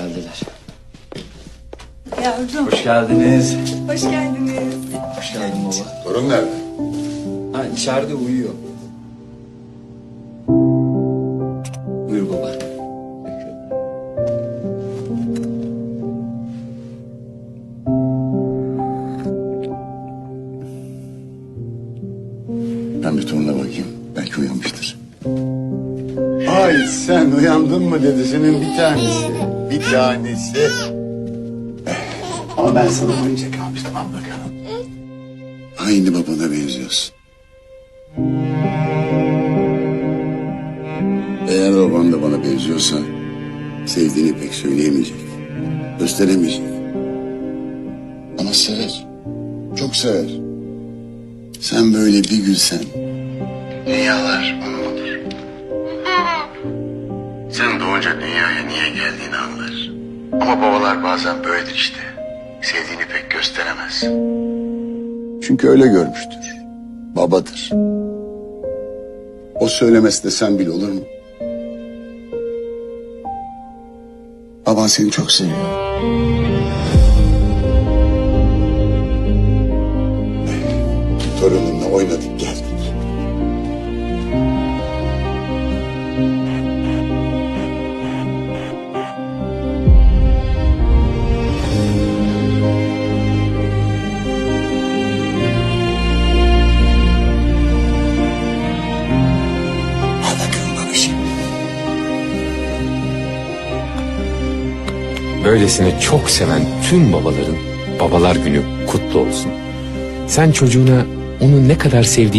Geldiler. Yavrum, Hoş geldiniz. hoş geldiniz. Hoş geldin baba. Torun nerede? Ha içeride uyuyor. Buyur baba. Ben bir toruna bakayım. Belki uyanmıştır. Ay sen uyandın mı dedesinin bir tanesi. Bir tanesi. Ama ben sana oyuncak almıştım al bakalım. Aynı babana benziyorsun. Eğer baban da bana benziyorsa sevdiğini pek söyleyemeyecek. Gösteremeyecek. Ama sever. Çok sever. Sen böyle bir gülsen. Dünyalar onun doğunca dünyaya niye geldiğini anlar. Ama babalar bazen böyledir işte. Sevdiğini pek gösteremez. Çünkü öyle görmüştür. Babadır. O söylemesi de sen bil olur mu? Baban seni çok seviyor. Torununla oynadık geldik. Böylesine çok seven tüm babaların babalar günü kutlu olsun. Sen çocuğuna onu ne kadar sevdiğini